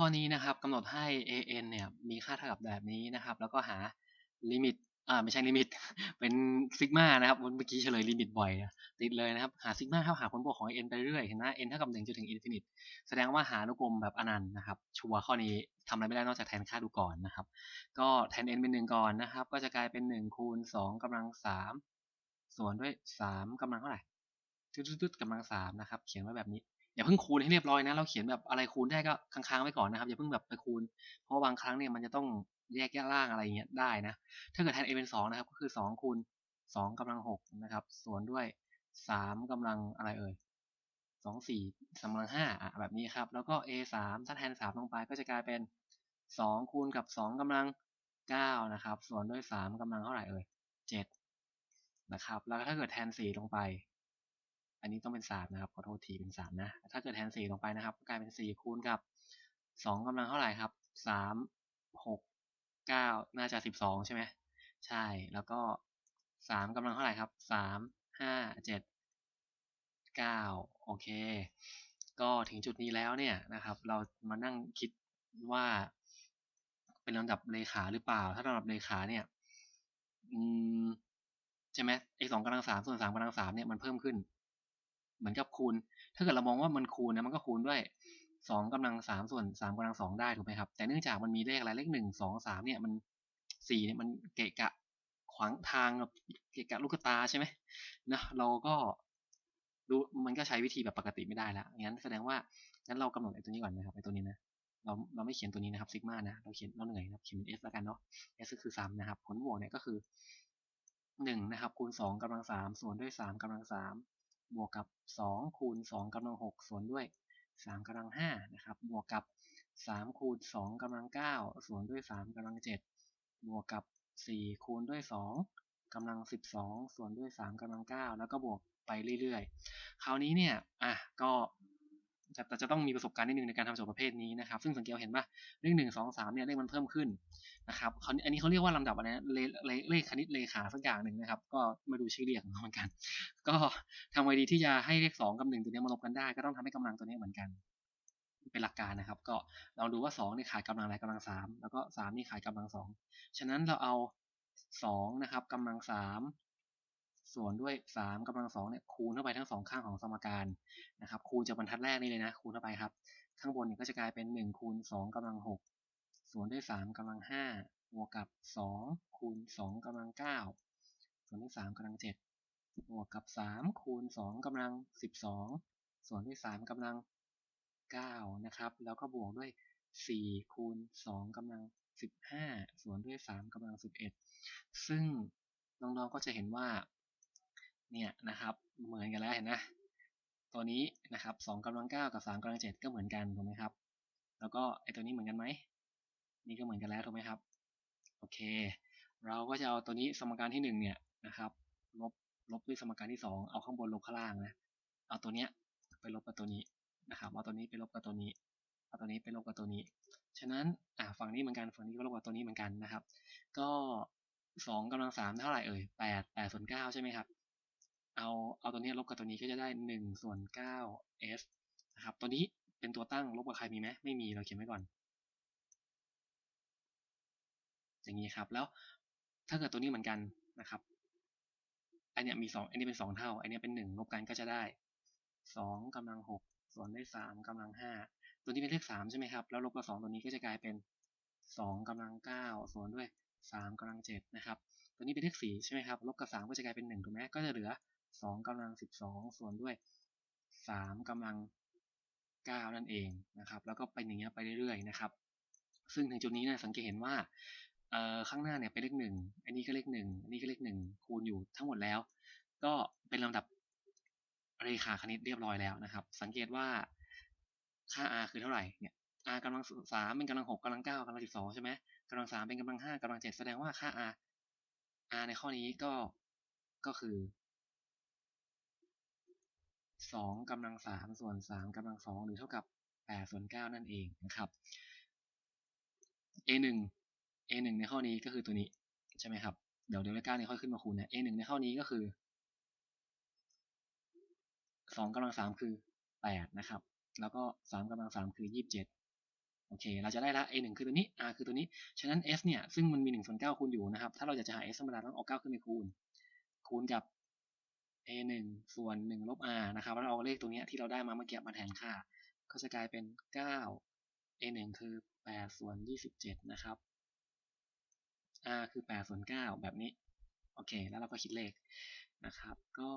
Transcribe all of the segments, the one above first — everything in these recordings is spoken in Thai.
ข้อนี้นะครับกำหนดให้ an เนี่ยมีค่าเท่ากับแบบนี้นะครับ แล้วก็หาลิมิตอ่าไม่ใช่ลิมิต เป็นซิกมานะครับเมื่อกี้เฉลยลิมิตบ่อยติดเลยนะครับ หาซิกมาเท่าหาผลบวกของ n ไปเรื่อยเห็นไหม n เท่ากับ1จนถึงอินฟินิต แสดงว่าหานุกรมแบบอนันต์นะครับ ชัวร์ข้อนี้ทำอะไรไม่ได้นอกจากแทนค่าดูก่อนนะครับ ก็แทน n เป็น1ก่อนนะครับ ก็จะกลายเป็น1คูณ2กำลัง3ส่วนด้วย3กำลังเท่าไหร่ตึ๊ดๆกำลัง3นะครับ เขียนไว้แบบนี้ อย่าเพิ่งคูณให้เรียบร้อยนะ เราเขียนแบบอะไรคูณได้ก็ค้างๆไว้ก่อนนะครับอย่าเพิ่งแบบไปคูณ เพราะบางครั้งเนี่ยมันจะต้องแยกแยกล่างอะไรอย่างเงี้ยได้นะ ถ้าเกิดแทน a เป็น2นะครับก็คือ2คูณ2กำลัง6นะครับส่วนด้วย3กำลังอะไรเอ่ย2 4 3กำลัง5อะแบบนี้ครับแล้วก็ a 3ถ้าแทน 3 ลงไปก็จะกลายเป็น 2 คูณกับ 2กำลัง9นะครับส่วนด้วย 3กำลังเท่าไหร่เอ่ย7นะครับแล้วถ้าเกิดแทน 4 ลงไป อันนี้ต้องเป็น3นะครับขอโทษทีเป็น3นะ ถ้าเกิดแทน4ลงไปนะครับก็กลายเป็น4คูณกับ2กำลังเท่าไหร่ครับ3 6 9น่าจะ12ใช่ไหมใช่แล้วก็3กำลังเท่าไหร่ครับ3 5 7 9โอเค ก็ถึงจุดนี้แล้วเนี่ยนะครับ เรามานั่งคิดว่า เป็นลำดับเลขาหรือเปล่า ถ้าลำดับเลขาเนี่ยอืมใช่ไหมไอ้สองกำลังสามส่วนสามกำลังสามเนี่ยมันเพิ่มขึ้น เหมือนกับคูณ ถ้าเกิดเรามองว่ามันคูณนะมันก็คูณด้วยสองกำลังสามส่วนสามกำลังสองได้ถูกไหมครับ แต่เนื่องจากมันมีเลขอะไรเลขหนึ่งสองสามเนี่ยมันสี่เนี่ยมันเกะกะขวางทางแบบเกะกะลูกตาใช่ไหมนะเราก็รู้มันก็ใช้วิธีแบบปกติไม่ได้แล้วงั้นแสดงว่างั้นเรากำหนดไอ้ตัวนี้ก่อนนะครับไอ้ตัวนี้นะเราเราไม่เขียนตัวนี้นะครับซิกมานะเราเขียนเราเหนื่อยนะครับเขียนเป็น s แล้วกันเนาะ s ก็คือซ้ำนะครับ ผลบวกเนี่ยก็คือหนึ่งนะครับคูณสองกำลังสามส่วนด้วยสามกำลังสาม บวกกับ 2 คูณสองกำลัง6ส่วนด้วยสามกำลัง5นะครับบวกกับ 3 คูณสองกำลัง9ส่วนด้วยสามกำลัง7บวกกับ 4 คูณด้วยสองกำลัง 12 ส่วนด้วยสามกำลัง9แล้วก็บวกไปเรื่อยๆ คราวนี้เนี่ยอะก็ แต่จะต้องมีประสบการณ์นิดนึงในการทำโจทย์ประเภทนี้นะครับ ซึ่งสังเกตเห็นว่าเลขหนึ่งสองสามเนี่ยเลขมันเพิ่มขึ้นนะครับเขาอันนี้เขาเรียกว่าลำดับอะไรนะเลเลเลขคณิตเลขาสักอย่างหนึ่งนะครับ ก็มาดูชื่อเรียกของเขาเหมือนกัน ก็ทำไว้ดีที่จะให้เลขสองกับหนึ่งตัวนี้มาลบกันได้ ก็ต้องทำให้กำลังตัวนี้เหมือนกัน เป็นหลักการนะครับ ก็ลองดูว่าสองนี่ขายกำลังอะไรกำลังสามแล้วก็สามนี่ขายกำลังสองฉะนั้นเราเอาสองนะครับกำลังสาม ส่วนด้วยสามกำลังสองเนี่ยคูณเข้าไปทั้งสองข้างของสมการนะครับคูณจากบรรทัดแรกนี่เลยนะ คูณเข้าไปครับ ข้างบนเนี่ยก็จะกลายเป็นหนึ่งคูณสองกำลังหกส่วนด้วยสามกำลังห้าบวกกับสองคูณสองกำลังเก้าส่วนด้วยสามกำลังเจ็ดบวกกับสามคูณสองกำลังสิบสองส่วนด้วยสามกำลังเก้านะครับ แล้วก็บวกด้วยสี่คูณสองกำลังสิบห้าส่วนด้วยสามกำลังสิบเอ็ดซึ่งน้องๆก็จะเห็นว่า เนี่ยนะครับเหมือนกันแล้วเห็นนะตัวนี้นะครับสองกำลังเก้ากับสามกำลังเจ็ดก็เหมือนกันถูกไหมครับ แล้วก็ไอตัวนี้เหมือนกันไหมนี่ก็เหมือนกันแล้วถูกไหมครับโอเค เราก็จะเอาตัวนี้สมการที่หนึ่งเนี่ยนะครับลบลบด้วยสมการที่สองเอาข้างบนลบข้างล่างนะเอาตัวเนี้ยไปลบกับตัวนี้นะครับเอาตัวนี้ไปลบกับตัวนี้เอาตัวนี้ไปลบกับตัวนี้ ฉะนั้นอ่าฝั่งนี้เหมือนกันฝั่งนี้ก็ลบกับตัวนี้เหมือนกันนะครับ ก็สองกำลังสามเท่าไหร่เอ่ยแปดแปดส่วนเก้าใช่ไหมครับ เอาเอาตัวนี้ลบกับตัวนี้ก็จะได้หนึ่งส่วนเก้า s นะครับ ตัวนี้เป็นตัวตั้งลบกับใครมีไหมไม่มีเราเขียนไว้ก่อน อย่างนี้ครับ แล้วถ้าเกิดตัวนี้เหมือนกันนะครับอันนี้มีสองอันนี้เป็นสองเท่า อันนี้เป็นหนึ่งลบกันก็จะได้สองกำลังหกส่วนด้วยสามกำลังห้าตัวนี้เป็นเลขสามใช่ไหมครับ แล้วลบกับสองตัวนี้ก็จะกลายเป็นสองกำลังเก้าส่วนด้วยสามกำลังเจ็ดนะครับ ตัวนี้เป็นเลขสี่ใช่ไหมครับ ลบกับสามก็จะกลายเป็นหนึ่งถูกไหมก็จะเหลือ สองกำลังสิบสองส่วนด้วยสามกำลังเก้านั่นเองนะครับ แล้วก็เป็นอย่างเงี้ยไปเรื่อยๆนะครับ ซึ่งถึงจุดนี้นะสังเกตเห็นว่าข้างหน้าเนี่ยเป็นเลขหนึ่งอันนี้ก็เลขหนึ่งอันนี้ก็เลขหนึ่งคูณอยู่ทั้งหมดแล้ว ก็เป็นลำดับเรขาคณิตเรียบร้อยแล้วนะครับ สังเกตว่าค่า r คือเท่าไหร่เนี่ย r กำลังสามเป็นกำลังหกกำลังเก้ากำลังสิบสองใช่ไหมกำลังสามเป็นกำลังห้ากำลังเจ็ดแสดงว่าค่า r r ในข้อนี้ก็ก็คือ สองกำลังสามส่วนสามกำลังสองหรือเท่ากับแปดส่วนเก้านั่นเองนะครับ a หนึ่ง a หนึ่งในข้อนี้ก็คือตัวนี้ใช่ไหมครับ เดี๋ยวเดี๋ยวเลขเก้านี้ค่อยขึ้นมาคูณนะ a หนึ่งในข้อนี้ก็คือสองกำลังสามคือแปดนะครับ แล้วก็สามกำลังสามคือยี่สิบเจ็ดโอเค เราจะได้ละ a 1คือตัวนี้ r คือตัวนี้ ฉะนั้น s เนี่ย ซึ่งมันมี1ส่วน9คูณอยู่นะครับ ถ้าเราอยากจะหา s ธรรมดาต้องเอา9ขึ้นไปคูณ คูณกับ a 1ส่วน1ลบ r นะครับแล้วเราเอาเลขตัวนี้ที่เราได้มาเมื่อกี้มาแทนค่า ก็จะกลายเป็น 9 a 1คือ 8 ส่วน 27 นะครับ r คือ 8 ส่วน 9 แบบนี้ โอเค แล้วเราก็คิดเลขนะครับ ก็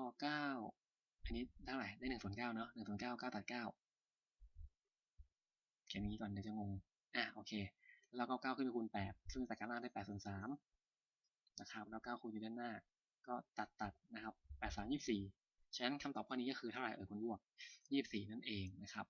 9 อันนี้เท่าไหร่ ได้1ส่วน9เนาะ1ส่วน9 9 ตัด 9 เขียนอย่างนี้ก่อนเดี๋ยวจะงง อะ โอเคแล้วก็ 9 ขึ้นไปคูณ 8 ซึ่งตัดกันล่างได้8ส่วน3นะครับ แล้ว 9 คูณอยู่ด้านหน้า ก็ตัดตัดนะครับ8 3 24ฉะนั้นคำตอบข้อนี้ก็คือเท่าไหร่เอ่ยคุณบวก24นั่นเองนะครับ